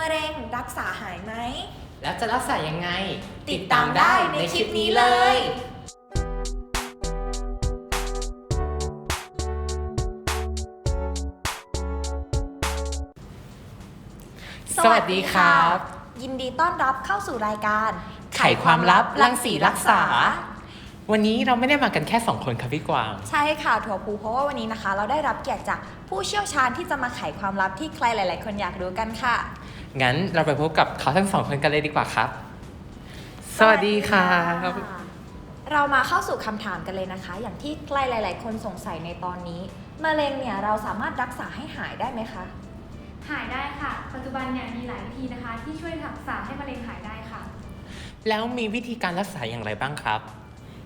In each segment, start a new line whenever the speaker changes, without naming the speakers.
มะเร็งรักษาหายไหม
แล้วจะรักษายังไง
ติดตามได้ในคลิปนี้เลย
สวัสดีครับ
ยินดีต้อนรับเข้าสู่รายการ
ไขความลับรังสีรักษา วันนี้เราไม่ได้มากันแค่ 2 คนครับพี่กวาง
ใช่ค่ะถั่วพูเพราะว่าวันนี้นะคะ เราได้รับเกียรติจากผู้เชี่ยวชาญที่จะมาไขความลับที่ใครหลาย ๆ คนอยากรู้กันค่ะ
งั้นเราไปพบกับเขาทั้งสองคนกันเลยดีกว่าครับ สวัสดีครับ
เรามาเข้าสู่คำถามกันเลยนะคะ อย่างที่ใครหลาย ๆ คนสงสัยในตอนนี้มะเร็งเนี่ยเราสามารถรักษาให้หายได้ไหมคะ
หายได้ค่ะ ปัจจุบันเนี่ยมีหลายวิธีนะคะ ที่ช่วยรักษาให้มะเร็งหายได้ค่ะ
แล้วมีวิธีการรักษาอย่างไรบ้างครับ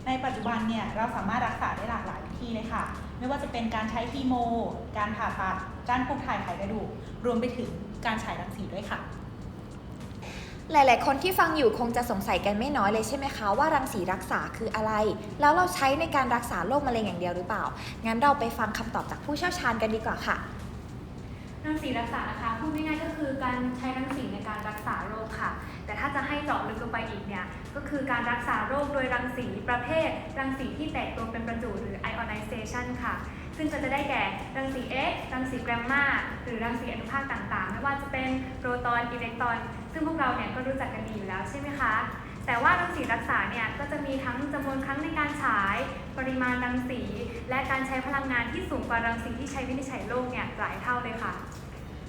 ในปัจจุบันเนี่ยเราสามารถรักษาได้หลากหลายวิธีเลยค่ะ ไม่ว่าจะเป็นการใช้คีโม การผ่าตัด การปลูกถ่ายไขกระดูก รวมไปถึง การฉายรังสีด้วยค่ะ
หลาย ๆ คนที่ฟังอยู่คงจะสงสัยกันไม่น้อยเลยใช่ไหมคะว่ารังสีรักษาคืออะไร แล้วเราใช้ในการรักษาโรคมะเร็งอย่างเดียวหรือเปล่า งั้นเราไปฟังคำตอบจากผู้เชี่ยวชาญกันดีกว่าค่ะ
รังสีรักษานะคะพูดง่ายๆก็คือการใช้รังสีในการรักษาโรคค่ะ แต่ถ้าจะให้เจาะลึกลงไปอีกเนี่ยก็คือการรักษาโรคโดยรังสีประเภท รังสีที่แตกตัวเป็นประจุหรือ ionization ค่ะ ซึ่งก็จะได้แก่รังสี X รังสีแกรมมาหรือรังสีอนุภาคต่างๆ ไม่ว่าจะเป็นโปรตอนอิเล็กตรอน ซึ่งพวกเราเนี่ยก็รู้จักกันดีอยู่แล้วใช่ไหมคะ แต่ว่ารังสีรักษาเนี่ยก็จะมีทั้งจำนวนครั้งในการฉาย ปริมาณรังสี และการใช้พลังงานที่สูงกว่ารังสีที่ใช้วินิจฉัยโรคเนี่ยหลายเท่าเลยค่ะ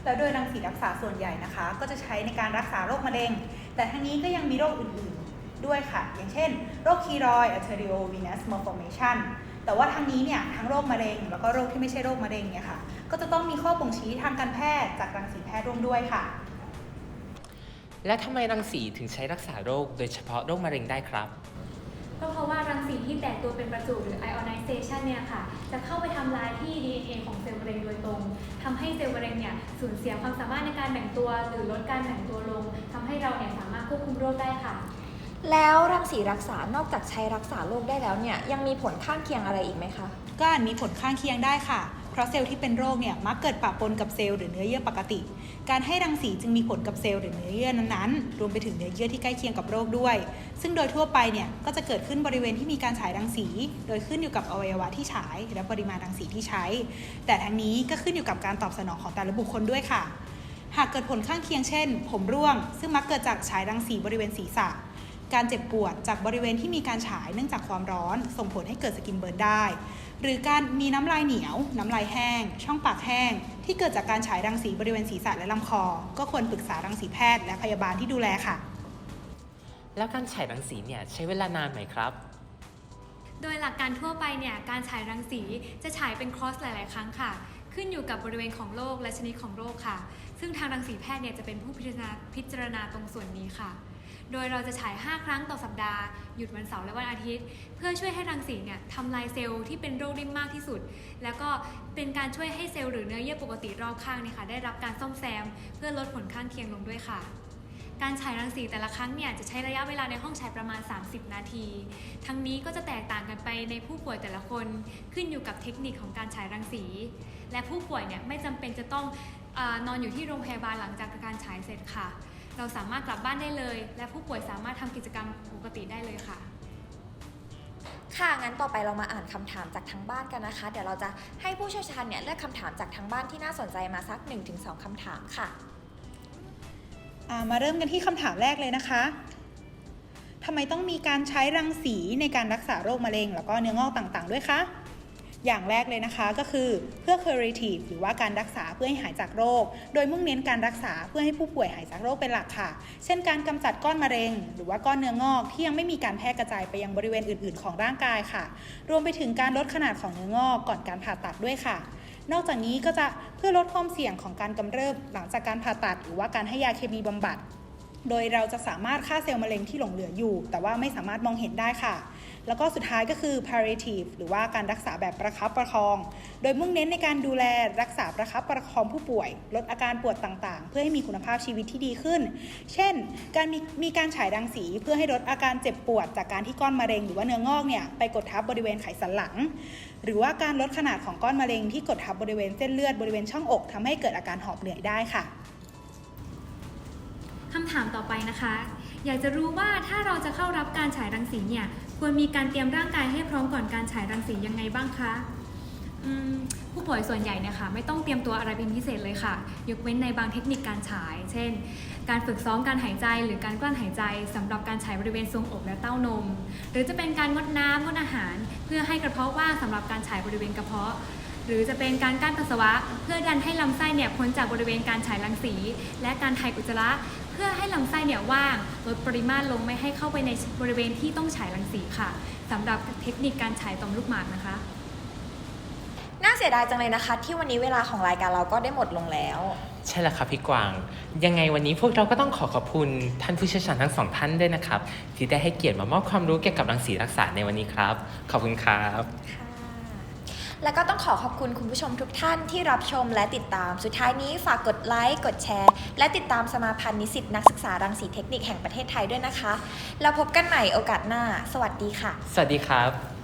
แล้วโดยรังสีรักษาส่วนใหญ่นะคะ ก็จะใช้ในการรักษาโรคมะเร็ง แต่ทั้งนี้ก็ยังมีโรคอื่นๆด้วยค่ะ อย่างเช่น โรคคีรอยด์ arteriovenous malformation แต่ว่าทั้งนี้เนี่ยทั้งโรคมะเร็ง แล้วก็โรคที่ไม่ใช่โรคมะเร็งเนี่ยค่ะก็จะต้องมีข้อบ่งชี้ทางการแพทย์จากรังสีแพทย์ร่วมด้วยค่ะ
และทำไมรังสีถึงใช้รักษาโรค โดยเฉพาะโรคมะเร็งได้ครับ
ก็เพราะว่ารังสีที่แตกตัวเป็นประจุหรือ ionization เนี่ยค่ะ จะเข้าไปทำลายที่ DNA ของเซลล์มะเร็งโดยตรงทำให้เซลล์มะเร็งเนี่ยสูญเสียความสามารถในการแบ่งตัว หรือลดการแบ่งตัวลงทำให้เราเนี่ยสามารถควบคุมโรคได้ค่ะ
แล้วรังสีรักษานอกจากใช้รักษาโรคได้แล้วเนี่ยยังมีผลข้างเคียงอะไรอีกไหมคะ
ก็อาจมีผลข้างเคียงได้ค่ะ เพราะเซลล์ที่เป็นโรคเนี่ยมักเกิดปะปนกับเซลล์หรือเนื้อเยื่อปกติ การให้รังสีจึงมีผลกับเซลล์หรือเนื้อเยื่อนั้นๆ รวมไปถึงเนื้อเยื่อที่ใกล้เคียงกับโรคด้วย ซึ่งโดยทั่วไปเนี่ยก็จะเกิดขึ้นบริเวณที่มีการฉายรังสี โดยขึ้นอยู่กับอวัยวะที่ฉาย และปริมาณรังสีที่ใช้ แต่ทั้งนี้ก็ขึ้นอยู่กับการตอบสนองของแต่ละบุคคลด้วยค่ะ หากเกิดผลข้างเคียงเช่น ผมร่วง ซึ่งมักเกิดจากฉายรังสีบริเวณศีรษะ การเจ็บปวดจากบริเวณที่มีการฉายเนื่องจากความร้อน ส่งผลให้เกิดสกินเบิร์นได้ หรือการมีน้ำลายเหนียว น้ำลายแห้ง ช่องปากแห้ง ที่เกิดจากการฉายรังสีบริเวณศีรษะและลำคอ ก็ควรปรึกษารังสีแพทย์และพยาบาลที่ดูแลค่ะ
แล้วการฉายรังสีเนี่ยใช้เวลานานไหมครับ
โดยหลักการทั่วไปเนี่ยการฉายรังสีจะฉายเป็นคอร์สหลาย ๆ ครั้งค่ะ ขึ้นอยู่กับบริเวณของโรคและชนิดของโรคค่ะ ซึ่งทางรังสีแพทย์เนี่ยจะเป็นผู้พิจารณาพิจารณาตรงส่วนนี้ค่ะ โดยเราจะฉาย 5 ครั้งต่อสัปดาห์ หยุดวันเสาร์และวันอาทิตย์ เพื่อช่วยให้รังสีเนี่ยทำลายเซลล์ที่เป็นโรคได้มากที่สุด แล้วก็เป็นการช่วยให้เซลล์หรือเนื้อเยื่อปกติรอบข้างเนี่ยค่ะได้รับการซ่อมแซม เพื่อลดผลข้างเคียงลงด้วยค่ะการฉายรังสีแต่ละครั้งเนี่ยจะใช้ระยะเวลาในห้องฉายประมาณ 30 นาที ทั้งนี้ก็จะแตกต่างกันไปในผู้ป่วยแต่ละคนขึ้นอยู่กับเทคนิคของการฉายรังสี และผู้ป่วยเนี่ยไม่จำเป็นจะต้องอนอนอยู่ที่โรงพยาบาลหลังจากการฉายเสร็จค่ะ เราสามารถกลับบ้านได้เลย และผู้ป่วยสามารถทำกิจกรรมปกติได้เลยค่ะ
ค่ะ งั้นต่อไปเรามาอ่านคำถามจากทางบ้านกันนะคะ เดี๋ยวเราจะให้ผู้เชี่ยวชาญเนี่ยเลือกคำถามจากทางบ้านที่น่าสนใจมาสัก 1-2คำถามค่ะ
อ่ามาเริ่มกันที่คำถามแรกเลยนะคะทำไมต้องมีการใช้รังสีในการรักษาโรคมะเร็ง แล้วก็เนื้องอกต่างๆ ด้วยคะ อย่างแรกเลยนะคะก็คือเพื่อ curative หรือว่าการรักษาเพื่อให้หายจากโรค โดยมุ่งเน้นการรักษาเพื่อให้ผู้ป่วยหายจากโรคเป็นหลักค่ะ เช่นการกำจัดก้อนมะเร็ง หรือว่าก้อนเนื้องอกที่ยังไม่มีการแพร่กระจายไปยังบริเวณอื่น ๆ ของร่างกายค่ะ รวมไปถึงการลดขนาดของเนื้องอกก่อนการผ่าตัดด้วยค่ะ นอกจากนี้ก็จะเพื่อลดความเสี่ยงของการกำเริบหลังจากการผ่าตัด หรือว่าการให้ยาเคมีบำบัด โดยเราจะสามารถฆ่าเซลล์มะเร็งที่หลงเหลืออยู่ แต่ว่าไม่สามารถมองเห็นได้ค่ะ แล้วก็สุดท้ายก็คือ palliative หรือว่าการรักษาแบบประคับประคอง โดยมุ่งเน้นในการดูแลรักษาประคับประคองผู้ป่วย ลดอาการปวดต่างๆ เพื่อให้มีคุณภาพชีวิตที่ดีขึ้น เช่น การมีมีการฉายรังสีเพื่อให้ลดอาการเจ็บปวด จากการที่ก้อนมะเร็งหรือว่าเนื้องอกเนี่ยไปกดทับบริเวณไขสันหลัง หรือว่าการลดขนาดของก้อนมะเร็งที่กดทับบริเวณเส้นเลือดบริเวณช่องอกทำให้เกิดอาการหอบเหนื่อยได้ค่ะ
คำถามต่อไปนะคะ อยากจะรู้ว่าถ้าเราจะเข้ารับการฉายรังสีเนี่ยควรมีการเตรียมร่างกายให้พร้อมก่อนการฉายรังสียังไงบ้างคะผู้ป่วยส่วนใหญ่เนี่ยค่ะไม่ต้องเตรียมตัวอะไรเป็นพิเศษเลยค่ะ ยกเว้นในบางเทคนิคการฉาย เช่น การฝึกซ้อมการหายใจ หรือการกลั้นหายใจสำหรับการฉายบริเวณทรวงอกและเต้านม หรือจะเป็นการงดน้ำงดอาหาร เพื่อให้กระเพาะว่างสำหรับการฉายบริเวณกระเพาะ หรือจะเป็นการกั้นปัสสาวะ เพื่อดันให้ลำไส้เนี่ยพ้นจากบริเวณการฉายรังสี และการถ่ายอุจจาระ พื่อให้ลำไส้เนี่ยว่างลดปริมาตรลงไม่ให้เข้าไปในบริเวณที่ต้องฉายรังสีค่ะสำหรับเทคนิคการฉายต่อมลูกหมากนะคะ
น่าเสียดายจังเลยนะคะ ที่วันนี้เวลาของรายการเราก็ได้หมดลงแล้ว
ใช่แล้วครับพี่กวาง ยังไงวันนี้พวกเราก็ต้องขอขอบคุณท่านผู้เชี่ยวชาญทั้งสองท่านด้วยนะครับ ที่ได้ให้เกียรติมามอบความรู้เกี่ยวกับรังสีรักษาในวันนี้ครับ ขอบคุณครับ
ค่ะ แล้วก็ต้องขอขอบคุณคุณผู้ชมทุกท่านที่รับชมและติดตาม สุดท้ายนี้ฝากกดไลค์กดแชร์ และติดตามสมาพันธ์นิสิตนักศึกษารังสีเทคนิคแห่งประเทศไทยด้วยนะคะ แล้วพบกันใหม่โอกาสหน้า สวัสดีค่ะ
สวัสดีครับ